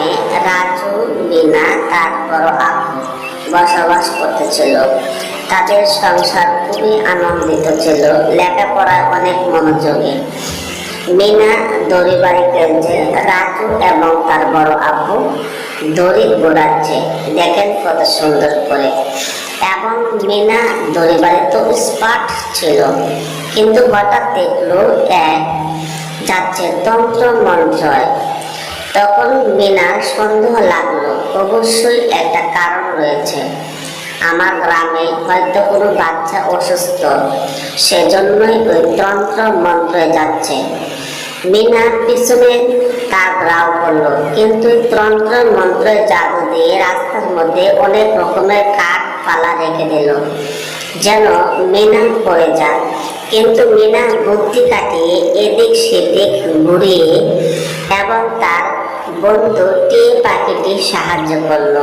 গ্রামে রাজু বিনা তার বড় আপু বসবাস করতেছিল তাদের সংসার খুবই আনন্দিত ছিল। লেখাপড়ায় অনেক মনোযোগী। মিনা দড়ি বাড়ি খেলছে রাজু এবং তার বড় আপু দড়ি গোড়াচ্ছে। দেখেন কত সুন্দর করে। এবং মিনা দড়ি বাড়ি তো স্পার্ট ছিল। কিন্তু হঠাৎ দেখল এক যাচ্ছে তন্ত্র মন্ত্রয় তখন মিনার সন্দেহ লাগল, অবশ্যই একটা কারণ রয়েছে। আমার গ্রামে হয়তো কোনো বাচ্চা অসুস্থ, সেজন্যই ওই তন্ত্র মন্ত্রে যাচ্ছে। মিনা পিছনে তার গ্রাও করল কিন্তু তন্ত্র মন্ত্রের জাদু দিয়ে রাস্তার মধ্যে অনেক রকমের কাঠ পালা রেখে দিল। যেন মিনা পড়ে যায় কিন্তু মিনা বুদ্ধি কাটিয়ে এদিক সেদিক ঘুরিয়ে এবং তার বন্ধু টি পাখিটি সাহায্য করল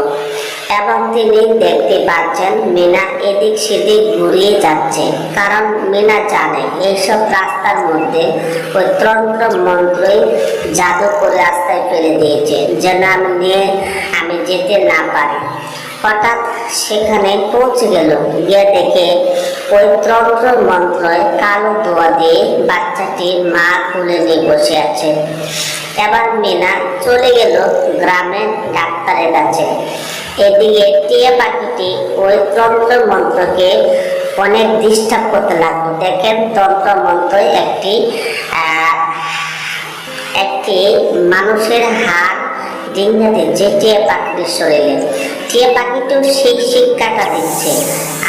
এবং তিনি দেখতে পাচ্ছেন মিনা এদিক সেদিক ঘুরিয়ে যাচ্ছে। কারণ মিনা জানে এইসব রাস্তার মধ্যে ওই তন্ত্র মন্ত্রই জাদু করে রাস্তায় ফেলে দিয়েছে, যেন আমি নিয়ে আমি যেতে না পারি। হঠাৎ সেখানে পৌঁছে গেল, গিয়ে দেখে ওই তন্ত্র মন্ত্রয় কালো দোয়া দিয়ে বাচ্চাটির মা তুলে নিয়ে বসে আছে। এবার মিনা চলে গেল গ্রামের ডাক্তারের কাছে। এদিকে টিয়া পাখিটি ওই তন্ত্র মন্ত্রকে অনেক ডিস্টার্ব করতে লাগল। দেখেন তন্ত্র মন্ত্র একটি একটি মানুষের হাড় ডিঙ্গা দিচ্ছে টিয়া পাখির শরীরে টিয়া পাখিটিও সেই শিক্ষাটা দিচ্ছে।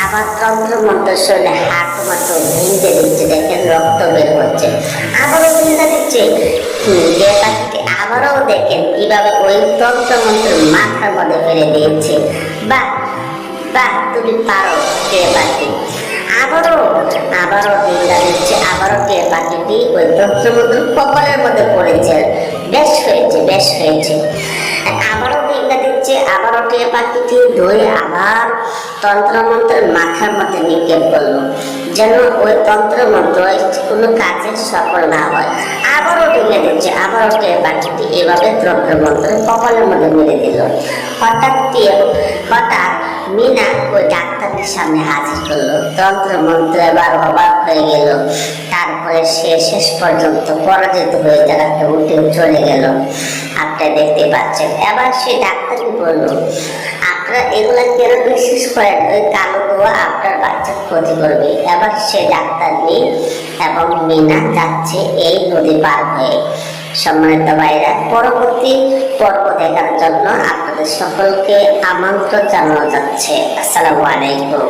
আবার তন্ত্র মন্ত্র শরীরে হাত মাত্র ভেঙে দিচ্ছে, দেখেন রক্ত বের হচ্ছে। আবারও ভেঙে দিচ্ছে টিয়া পাখিটি আবারও দেখেন কীভাবে ওই তন্ত্র মন্ত্র মাথার মধ্যে ফেলে দিয়েছে। বাহ বাহ, তুমি পারো টিয়া পাখি। আবারও আবারও ডিঙ্গা দিচ্ছে, আবারও টিয়া পাখিটি ওই তন্ত্রমন্ত্র কপালের মধ্যে পড়েছে। বেশ হয়েছে বেশ হয়েছে। টিয়া পাখিটি ধরে আবার তন্ত্রমন্ত্রের মাথার মধ্যে নিক্ষেপ করল, যেন ওই তন্ত্রমন্ত্র কোনো কাজে সফল না হয়। আবারও ডিঙ্গা দিচ্ছে আবারও টিয়া পাখিটি এভাবে তন্ত্রমন্ত্রের কপালের মধ্যে মেরে দিল। হঠাৎ হঠাৎ মিনা ওই ডাক্তারের সামনে হাজির করল। তন্ত্র মন্ত্র এবার অবাক হয়ে গেল। তারপরে সে শেষ পর্যন্ত পরাজিত হয়ে তারাকে উঠে চলে গেল। আপনারা দেখতে পাচ্ছেন। এবার সে ডাক্তারকে বলল, আপনারা এগুলা কেন বিশ্বাস করেন? ওই কালো দোয়া আপনার বাচ্চার ক্ষতি করবে। এবার সে ডাক্তার নিয়ে এবং মিনা যাচ্ছে এই নদী পার হয়ে। সম্মানিত ভাইরা পরবর্তী পর্ব দেখার জন্য আপনাদের সকলকে আমন্ত্রণ জানানো যাচ্ছে। আসসালামু আলাইকুম।